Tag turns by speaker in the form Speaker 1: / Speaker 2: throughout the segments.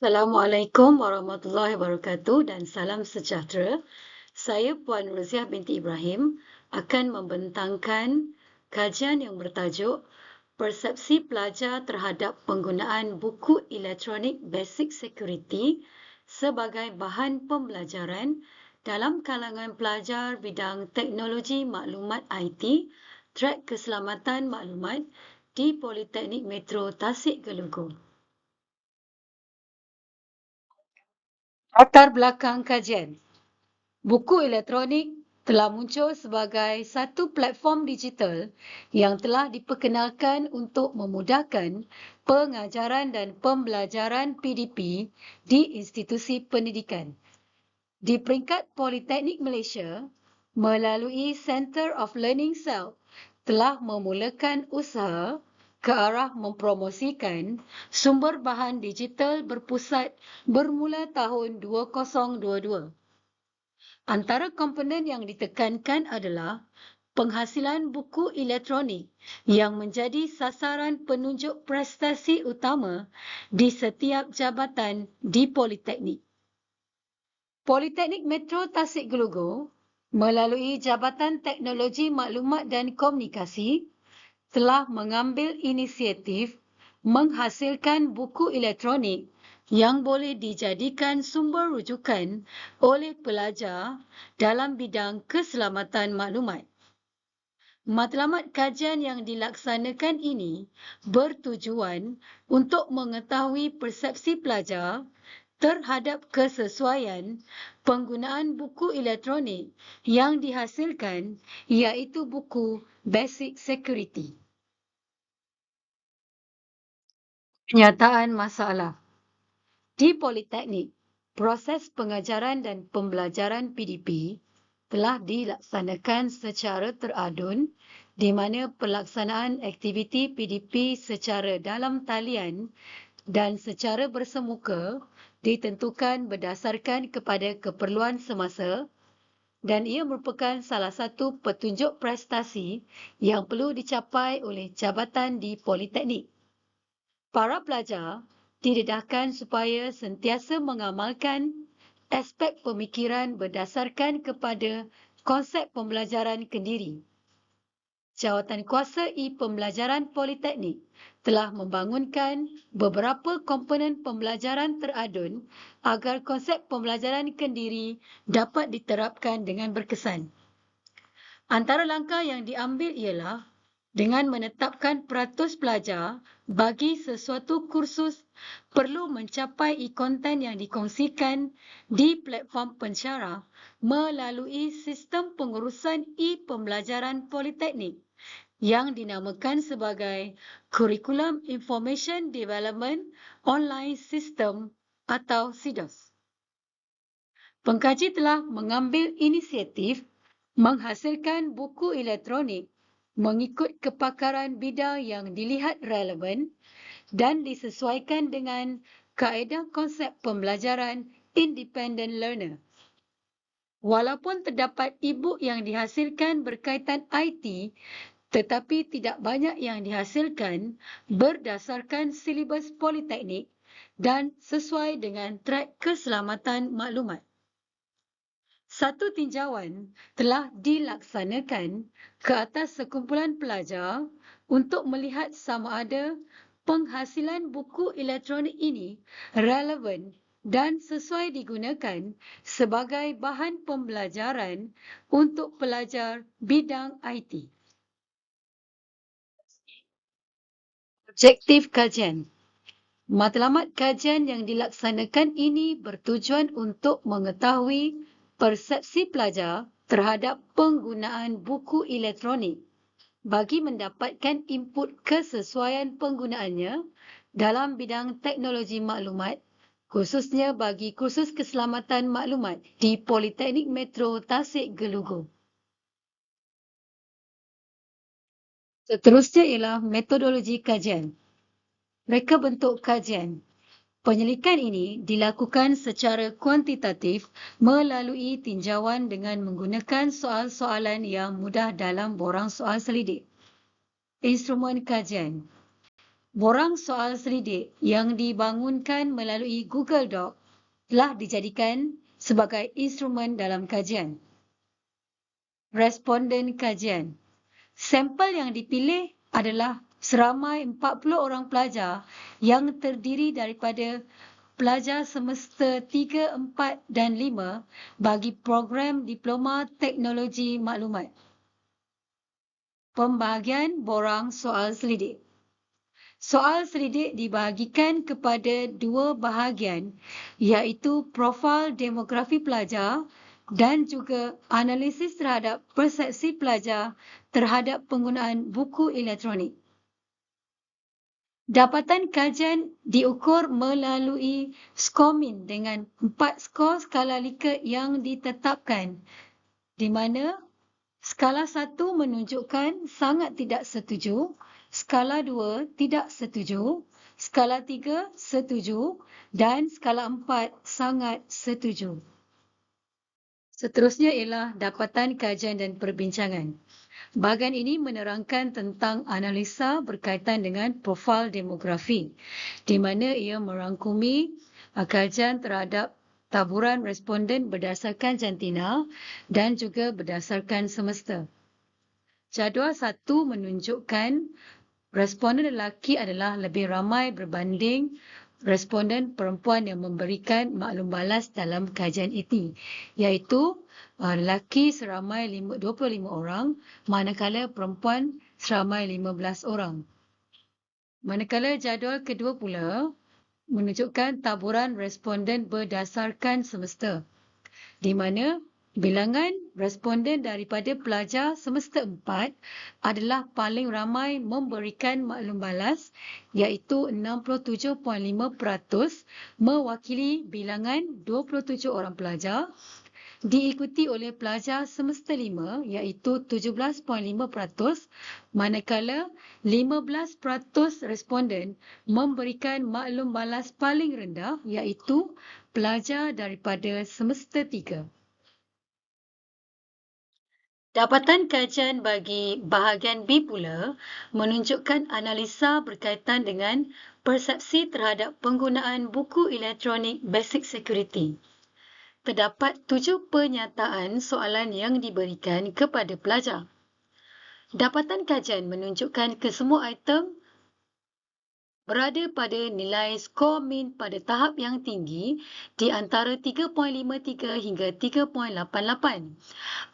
Speaker 1: Assalamualaikum warahmatullahi wabarakatuh dan salam sejahtera. Saya Puan Roziah binti Ibrahim akan membentangkan kajian yang bertajuk Persepsi Pelajar terhadap penggunaan buku elektronik Basic Security sebagai bahan pembelajaran dalam kalangan pelajar bidang teknologi maklumat IT, trak keselamatan maklumat di Politeknik Metro Tasik Gelugu. Latar belakang kajian. Buku elektronik telah muncul sebagai satu platform digital yang telah diperkenalkan untuk memudahkan pengajaran dan pembelajaran PDP di institusi pendidikan. Di peringkat Politeknik Malaysia, melalui Center of Learning Cell telah memulakan usaha ke arah mempromosikan sumber bahan digital berpusat bermula tahun 2022. Antara komponen yang ditekankan adalah penghasilan buku elektronik yang menjadi sasaran penunjuk prestasi utama di setiap jabatan di Politeknik. Politeknik Metro Tasik Gelugu melalui Jabatan Teknologi Maklumat dan Komunikasi telah mengambil inisiatif menghasilkan buku elektronik yang boleh dijadikan sumber rujukan oleh pelajar dalam bidang keselamatan maklumat. Matlamat kajian yang dilaksanakan ini bertujuan untuk mengetahui persepsi pelajar terhadap kesesuaian penggunaan buku elektronik yang dihasilkan iaitu buku Basic Security. Kenyataan masalah. Di Politeknik, proses pengajaran dan pembelajaran PDP telah dilaksanakan secara teradun di mana pelaksanaan aktiviti PDP secara dalam talian dan secara bersemuka ditentukan berdasarkan kepada keperluan semasa dan ia merupakan salah satu petunjuk prestasi yang perlu dicapai oleh jabatan di Politeknik para pelajar didedahkan supaya sentiasa mengamalkan aspek pemikiran berdasarkan kepada konsep pembelajaran kendiri. Jawatan Kuasa E-Pembelajaran Politeknik telah membangunkan beberapa komponen pembelajaran teradun agar konsep pembelajaran kendiri dapat diterapkan dengan berkesan. Antara langkah yang diambil ialah dengan menetapkan peratus pelajar bagi sesuatu kursus perlu mencapai e-konten yang dikongsikan di platform pensyarah melalui sistem pengurusan e-pembelajaran politeknik yang dinamakan sebagai Curriculum Information Development Online System atau CIDOS. Pengkaji telah mengambil inisiatif menghasilkan buku elektronik mengikut kepakaran bidang yang dilihat relevan dan disesuaikan dengan kaedah konsep pembelajaran independent learner. Walaupun terdapat e-book yang dihasilkan berkaitan IT, tetapi tidak banyak yang dihasilkan berdasarkan silibus politeknik dan sesuai dengan trak keselamatan maklumat. Satu tinjauan telah dilaksanakan ke atas sekumpulan pelajar untuk melihat sama ada penghasilan buku elektronik ini relevan dan sesuai digunakan sebagai bahan pembelajaran untuk pelajar bidang IT. Objektif kajian Matlamat kajian yang dilaksanakan ini bertujuan untuk mengetahui persepsi pelajar terhadap penggunaan buku elektronik bagi mendapatkan input kesesuaian penggunaannya dalam bidang teknologi maklumat khususnya bagi kursus keselamatan maklumat di Politeknik Metro Tasik Gelugu. Seterusnya ialah metodologi kajian. Mereka bentuk kajian Penyelidikan ini dilakukan secara kuantitatif melalui tinjauan dengan menggunakan soal-soalan yang mudah dalam borang soal selidik. Instrumen kajian Borang soal selidik yang dibangunkan melalui Google Doc telah dijadikan sebagai instrumen dalam kajian. Responden kajian. Sampel yang dipilih adalah seramai 40 orang pelajar yang terdiri daripada pelajar semester 3, 4 dan 5 bagi program Diploma Teknologi Maklumat. Pembahagian borang soal selidik. Soal selidik dibahagikan kepada dua bahagian iaitu profil demografi pelajar dan juga analisis terhadap persepsi pelajar terhadap penggunaan buku elektronik. Dapatan kajian diukur melalui skomin dengan empat skor skala Likert yang ditetapkan di mana skala satu menunjukkan sangat tidak setuju, skala dua tidak setuju, skala tiga setuju dan skala empat sangat setuju. Seterusnya ialah dapatan kajian dan perbincangan. Bahagian ini menerangkan tentang analisa berkaitan dengan profil demografi di mana ia merangkumi uh, kajian terhadap taburan responden berdasarkan jantina dan juga berdasarkan semesta. Jadual satu menunjukkan responden lelaki adalah lebih ramai berbanding responden perempuan yang memberikan maklum balas dalam kajian ini iaitu uh, lelaki seramai 25 orang manakala perempuan seramai 15 orang. Manakala jadual kedua pula menunjukkan taburan responden berdasarkan semesta di mana bilangan responden daripada pelajar semester 4 adalah paling ramai memberikan maklum balas iaitu 67.5% mewakili bilangan 27 orang pelajar diikuti oleh pelajar semester 5 iaitu 17.5% manakala 15% responden memberikan maklum balas paling rendah iaitu pelajar daripada semester 3. Dapatan kajian bagi bahagian B pula menunjukkan analisa berkaitan dengan persepsi terhadap penggunaan buku elektronik basic security terdapat tujuh pernyataan soalan yang diberikan kepada pelajar. Dapatan kajian menunjukkan kesemua item berada pada nilai skor min pada tahap yang tinggi di antara 3.53 hingga 3.88.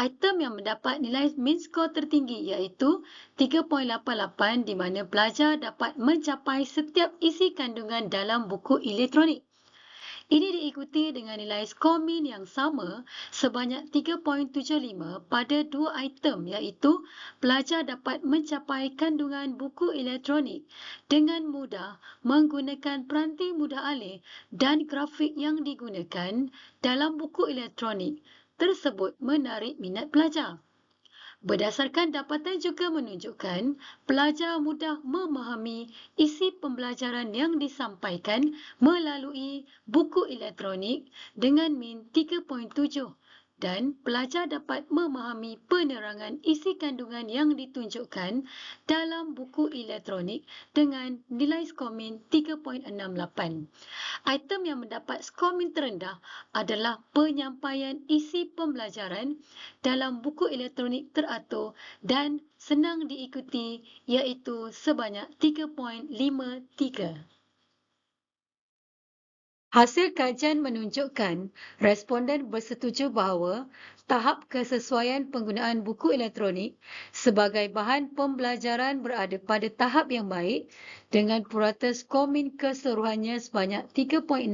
Speaker 1: Item yang mendapat nilai min skor tertinggi iaitu 3.88 di mana pelajar dapat mencapai setiap isi kandungan dalam buku elektronik. Ini diikuti dengan nilai skor min yang sama sebanyak 3.75 pada dua item iaitu pelajar dapat mencapai kandungan buku elektronik dengan mudah menggunakan peranti mudah alih dan grafik yang digunakan dalam buku elektronik tersebut menarik minat pelajar. Berdasarkan dapatan juga menunjukkan pelajar mudah memahami isi pembelajaran yang disampaikan melalui buku elektronik dengan min 3.7 dan pelajar dapat memahami penerangan isi kandungan yang ditunjukkan dalam buku elektronik dengan nilai skomin 3.68. Item yang mendapat skomin terendah adalah penyampaian isi pembelajaran dalam buku elektronik teratur dan senang diikuti iaitu sebanyak 3.53. Hasil kajian menunjukkan responden bersetuju bahawa tahap kesesuaian penggunaan buku elektronik sebagai bahan pembelajaran berada pada tahap yang baik dengan purata skor min keseluruhannya sebanyak 3.69.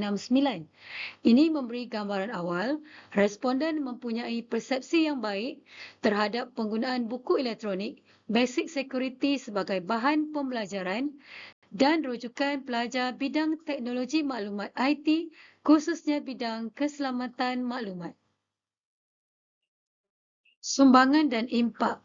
Speaker 1: Ini memberi gambaran awal responden mempunyai persepsi yang baik terhadap penggunaan buku elektronik basic security sebagai bahan pembelajaran dan rujukan pelajar bidang teknologi maklumat IT khususnya bidang keselamatan maklumat. Sumbangan dan impak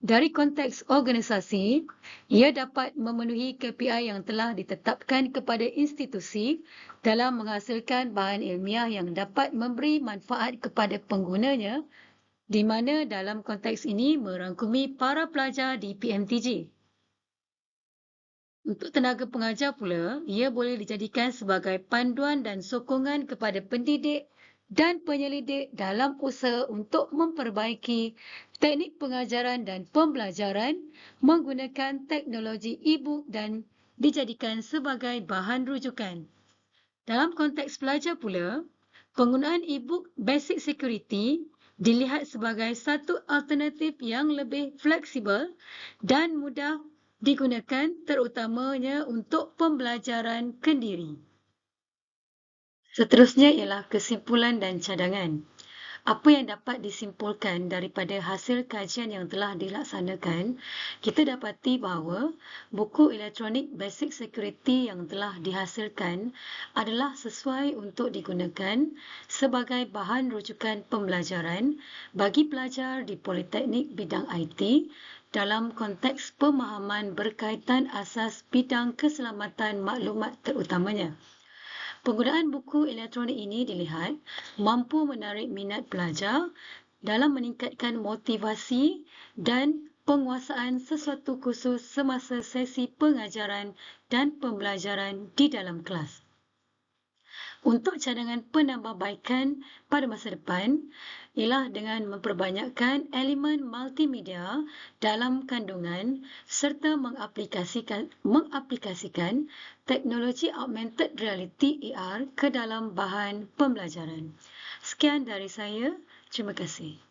Speaker 1: dari konteks organisasi, ia dapat memenuhi KPI yang telah ditetapkan kepada institusi dalam menghasilkan bahan ilmiah yang dapat memberi manfaat kepada penggunanya di mana dalam konteks ini merangkumi para pelajar di PMTG. Untuk tenaga pengajar pula, ia boleh dijadikan sebagai panduan dan sokongan kepada pendidik dan penyelidik dalam usaha untuk memperbaiki teknik pengajaran dan pembelajaran menggunakan teknologi e-book dan dijadikan sebagai bahan rujukan. Dalam konteks pelajar pula, penggunaan e-book Basic Security dilihat sebagai satu alternatif yang lebih fleksibel dan mudah digunakan terutamanya untuk pembelajaran kendiri. Seterusnya ialah kesimpulan dan cadangan. Apa yang dapat disimpulkan daripada hasil kajian yang telah dilaksanakan, kita dapati bahawa buku elektronik Basic Security yang telah dihasilkan adalah sesuai untuk digunakan sebagai bahan rujukan pembelajaran bagi pelajar di Politeknik bidang IT dalam konteks pemahaman berkaitan asas bidang keselamatan maklumat terutamanya. Penggunaan buku elektronik ini dilihat mampu menarik minat pelajar dalam meningkatkan motivasi dan penguasaan sesuatu khusus semasa sesi pengajaran dan pembelajaran di dalam kelas. Untuk cadangan penambahbaikan pada masa depan ialah dengan memperbanyakkan elemen multimedia dalam kandungan serta mengaplikasikan mengaplikasikan teknologi augmented reality AR ke dalam bahan pembelajaran. Sekian dari saya. Terima kasih.